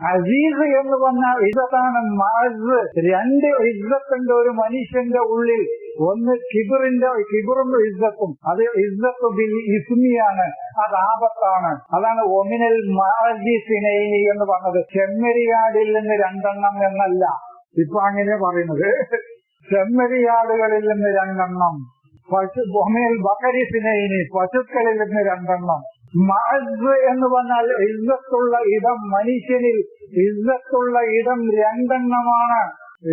അസീസ് എന്ന് പറഞ്ഞാൽ ഇതാണ് മഅസ് രണ്ട് ഇസ്സത്തിന്റെ ഒരു മനുഷ്യന്റെ ഉള്ളിൽ ഒന്ന് കിബിറിന്റെ കിബിറും ഇസ്സത്തും അത് ഇസ്സത്ത് ബിൽ ഇസ്മിയാണ്. അത് ആപത്താണ്. അതാണ് ഒമിനൽ മഅസിനൈനി എന്ന് പറഞ്ഞത്. ചെമ്മരിയാടിൽ നിന്ന് രണ്ടെണ്ണം എന്നല്ല. ഇപ്പൊ അങ്ങനെ പറയുന്നത്. ചെമ്മരിയാടുകളിൽ നിന്ന് രണ്ടെണ്ണം. പശു ബൊമയിൽ ബക്കരി സിനൈനി പശുക്കളിൽ നിന്ന് രണ്ടെണ്ണം. മഅസ് എന്ന് പറഞ്ഞാൽ ഇസ്സത്തുള്ള ഇടം മനുഷ്യനിൽ ഇസ്സത്തുള്ള ഇടം രണ്ടെണ്ണമാണ്.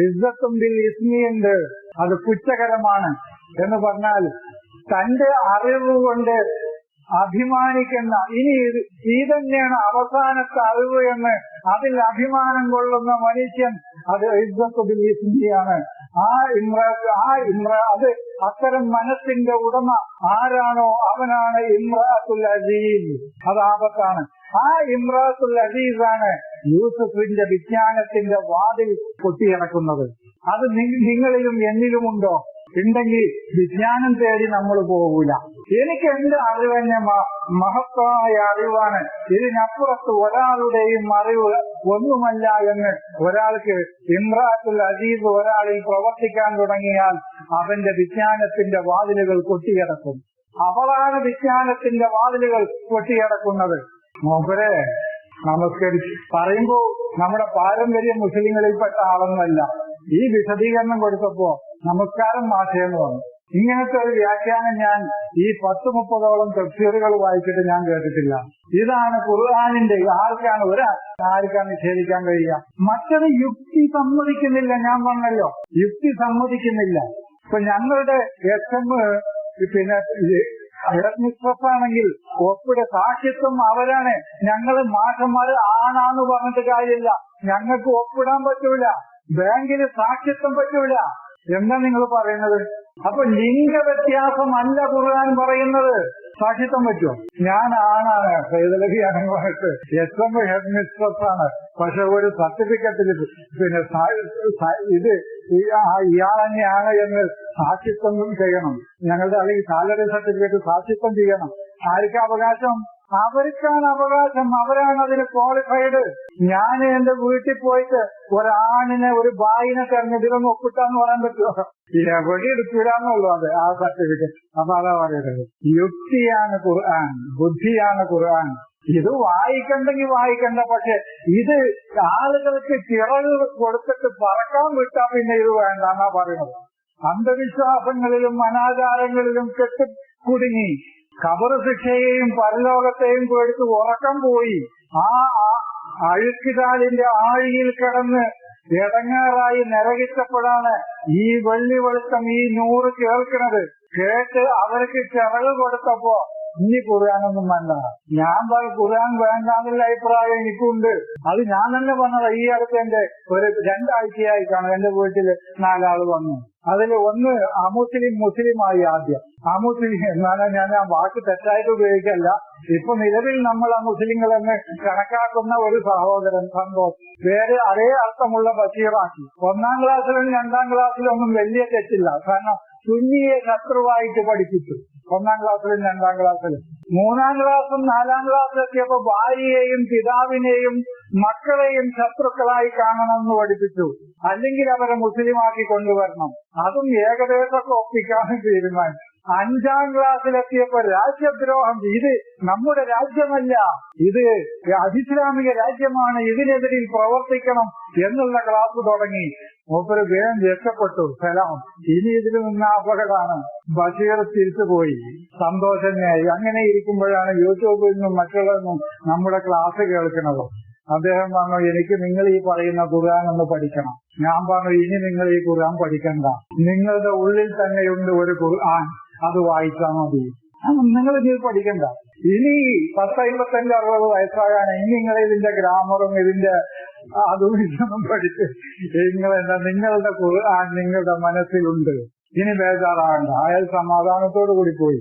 ഇസ്സത്തും ബിൽ ഇസ്മിയുണ്ട് അത് കുറ്റകരമാണ് എന്ന് പറഞ്ഞാൽ തന്റെ അറിവ് കൊണ്ട് അഭിമാനിക്കുന്ന ഇനി ഈ തന്നെയാണ് അവസാനത്തെ അറിവ് എന്ന് അതിൽ അഭിമാനം കൊള്ളുന്ന മനുഷ്യൻ അത് ഇസ്സത്തുബിൽ ഇസ്മിയാണ്. ആ ഇമ്ര ആ ഇമ്ര അത് അത്തരം മനസ്സിന്റെ ഉടമ ആരാണോ അവനാണ് ഇമ്രാത്തുൽ അസീസ്. അത് ആപത്താണ്. ആ ഇമ്രാത്തുൽ അസീസാണ് യൂസഫിന്റെ വിജ്ഞാനത്തിന്റെ വാതിൽ കൊട്ടിയടക്കുന്നത് അത് നിങ്ങളിലും എന്നിലുമുണ്ടോ? ഉണ്ടെങ്കിൽ വിജ്ഞാനം തേടി നമ്മൾ പോകൂല. എനിക്ക് എന്റെ അറിവ് തന്നെ മ- മഹത്തായ അറിവാണ്. ഇതിനപ്പുറത്ത് ഒരാളുടെയും അറിവ് ഒന്നുമല്ല എന്ന് ഒരാൾക്ക് ഇമ്രാത്തുൽ അസീസ് ഒരാളിൽ പ്രവർത്തിക്കാൻ തുടങ്ങിയാൽ അവന്റെ വിജ്ഞാനത്തിന്റെ വാതിലുകൾ കൊട്ടിയടക്കും. അവളാണ് വിജ്ഞാനത്തിന്റെ വാതിലുകൾ കൊട്ടിയടക്കുന്നത്. മോഹരെ നമസ്കരിച്ച് പറയുമ്പോ നമ്മുടെ പാരമ്പര്യ മുസ്ലിങ്ങളിൽപ്പെട്ട ആളൊന്നുമല്ല. ഈ വിശദീകരണം കൊടുത്തപ്പോ നമസ്കാരം മാറ്റേന്ന് പറഞ്ഞു. ഇങ്ങനത്തെ ഒരു വ്യാഖ്യാനം ഞാൻ ഈ പത്ത് മുപ്പതോളം തഫ്സീറുകൾ വായിച്ചിട്ട് ഞാൻ കേട്ടിട്ടില്ല. ഇതാണ് ഖുർആാനിന്റെ ആർക്കാണ് ഒരു ആർക്കാണ് നിഷേധിക്കാൻ കഴിയുക? മറ്റത് യുക്തി സമ്മതിക്കുന്നില്ല ഞാൻ പറഞ്ഞല്ലോ. യുക്തി സമ്മതിക്കുന്നില്ല. ഇപ്പൊ ഞങ്ങളുടെ എസ് എം പിന്നെ ആണെങ്കിൽ ഒപ്പിടെ സാക്ഷിത്വം അവരാണ്. ഞങ്ങൾ മാഷന്മാര് ആണാന്ന് പറഞ്ഞിട്ട് കാര്യമില്ല. ഞങ്ങൾക്ക് ഒപ്പിടാൻ പറ്റൂല. ബാങ്കിന് സാക്ഷിത്വം പറ്റൂല. എന്താ നിങ്ങൾ പറയുന്നത്? അപ്പൊ ലിംഗ വ്യത്യാസമല്ല ഖുർആൻ പറയുന്നത്. സാക്ഷിത്വം പറ്റുമോ? ഞാൻ ആണാണ്. സൈതലഹിയാണ് പറഞ്ഞിട്ട് എസ് എം ഹെഡ് മിസ്ട്രസ് ആണ്. പക്ഷെ ഒരു സർട്ടിഫിക്കറ്റിൽ പിന്നെ ഇത് ഇയാൾ തന്നെയാണ് എന്ന് സാക്ഷിത്വം ചെയ്യണം. ഞങ്ങളുടെ അല്ലെങ്കിൽ സാലറി സർട്ടിഫിക്കറ്റ് സാക്ഷിത്വം ചെയ്യണം. ആർക്കാവകാശം അവർക്കാണ് അവകാശം. അവരാണ് അതിന് ക്വാളിഫൈഡ് ഞാൻ എന്റെ വീട്ടിൽ പോയിട്ട് ഒരാണിനെ ഒരു ബായിനെ തെരഞ്ഞെടുക്കുന്ന ഒപ്പിട്ടാന്ന് പറയാൻ പറ്റുമോ? എവിടെ എടുക്കൂലെന്നുള്ളൂ അത്. ആ സർട്ടിഫിക്കറ്റ്. അപ്പൊ അതാ പറയുന്നത്. യുക്തിയാണ് ഖുർആൻ. ബുദ്ധിയാണ് ഖുർആൻ. ഇത് വായിക്കണ്ടെങ്കിൽ വായിക്കണ്ട. പക്ഷെ ഇത് ആളുകൾക്ക് ചിറക് കൊടുത്തിട്ട് പറക്കാൻ വിട്ടാ പിന്നെ ഇത് വേണ്ട എന്നാ പറയുന്നത്. അന്ധവിശ്വാസങ്ങളിലും അനാചാരങ്ങളിലും കെട്ടി കുടുങ്ങി. കബർ ശിക്ഷയെയും പരലോകത്തെയും പേടിച്ച് ഉറക്കം പോയി. ആ അഴുക്കിതാലിന്റെ ആഴിയിൽ കിടന്ന് ഇടങ്ങാറായി നരകിച്ചപ്പോഴാണ് ഈ വെള്ളി വെളുത്തം ഈ നൂറ് കേൾക്കുന്നത് കേട്ട് അവർക്ക് ചിറക് കൊടുത്തപ്പോ ഇനി ഖുർആാനൊന്നും വേണ്ട. ഞാൻ പറ ഖുർആൻ വേണ്ടാന്നുള്ള അഭിപ്രായം എനിക്കുണ്ട്. അത് ഞാൻ തന്നെ പറഞ്ഞത് ഈ അടുത്ത് എന്റെ ഒരു രണ്ടാഴ്ചയായി കാണും എന്റെ വീട്ടിൽ നാലാൾ വന്നു. അതിൽ ഒന്ന് അമുസ്ലിം മുസ്ലിമായി ആദ്യം. അമുസ്ലിം എന്നാലും ഞാൻ ആ വാക്ക് തെറ്റായിട്ട് ഉപയോഗിക്കല്ല. ഇപ്പൊ നിലവിൽ നമ്മൾ ആ മുസ്ലിങ്ങൾ എന്ന് കണക്കാക്കുന്ന ഒരു സഹോദരൻ സന്തോഷ് വേറെ അതേ അർത്ഥമുള്ള ബഷീറാക്കി ഒന്നാം ക്ലാസ്സിലും രണ്ടാം ക്ലാസ്സിലും ഒന്നും വലിയ തെറ്റില്ല. കാരണം സുന്നിയെ ശത്രുവായിട്ട് പഠിപ്പിച്ചു. ഒന്നാം ക്ലാസ്സിലും രണ്ടാം ക്ലാസ്സിലും. മൂന്നാം ക്ലാസ്സും നാലാം ക്ലാസ്സിലും എത്തിയപ്പോ ഭാര്യയെയും പിതാവിനെയും മക്കളെയും ശത്രുക്കളായി കാണണമെന്ന് പഠിപ്പിച്ചു. അല്ലെങ്കിൽ അവരെ മുസ്ലിമാക്കി കൊണ്ടുവരണം. അതും ഏകദേശം ഒപ്പിക്കാനും തീരുമാനിച്ചു. അഞ്ചാം ക്ലാസ്സിലെത്തിയപ്പോ രാജ്യദ്രോഹം ഇത് നമ്മുടെ രാജ്യമല്ല ഇത് അതിസ്ലാമിക രാജ്യമാണ് ഇതിനെതിരിൽ പ്രവർത്തിക്കണം എന്നുള്ള ക്ലാസ് തുടങ്ങി. മൂപ്പര് വേഗം രക്ഷപ്പെട്ടു സലാം. ഇനി ഇതിൽ നിന്ന് അപകടമാണ്. ബഷീർ തിരിച്ചുപോയി സന്തോഷങ്ങായി അങ്ങനെ ഇരിക്കുമ്പോഴാണ് യൂട്യൂബിൽ നിന്നും മറ്റുള്ളതൊന്നും നമ്മുടെ ക്ലാസ് കേൾക്കുന്നത്. അദ്ദേഹം പറഞ്ഞു എനിക്ക് നിങ്ങൾ ഈ പറയുന്ന ഖുർആൻ ഒന്ന് പഠിക്കണം. ഞാൻ പറഞ്ഞു ഇനി നിങ്ങൾ ഈ ഖുർആൻ പഠിക്കണ്ട. നിങ്ങളുടെ ഉള്ളിൽ തന്നെയുണ്ട് ഒരു ഖുർആൻ. അത് വായിച്ചാൽ മതി. ഇത് പഠിക്കണ്ട. ഇനി പത്ത് അമ്പത്തഞ്ച് അറുപത് വയസ്സാകാണ് ഇനി നിങ്ങൾ ഇതിന്റെ ഗ്രാമറും ഇതിന്റെ അതും ഇതൊന്നും പഠിച്ച് നിങ്ങൾ എന്താ നിങ്ങളുടെ നിങ്ങളുടെ മനസ്സിലുണ്ട്. ഇനി ബേജാറാകണ്ട. അയാൾ സമാധാനത്തോടു കൂടി പോയി.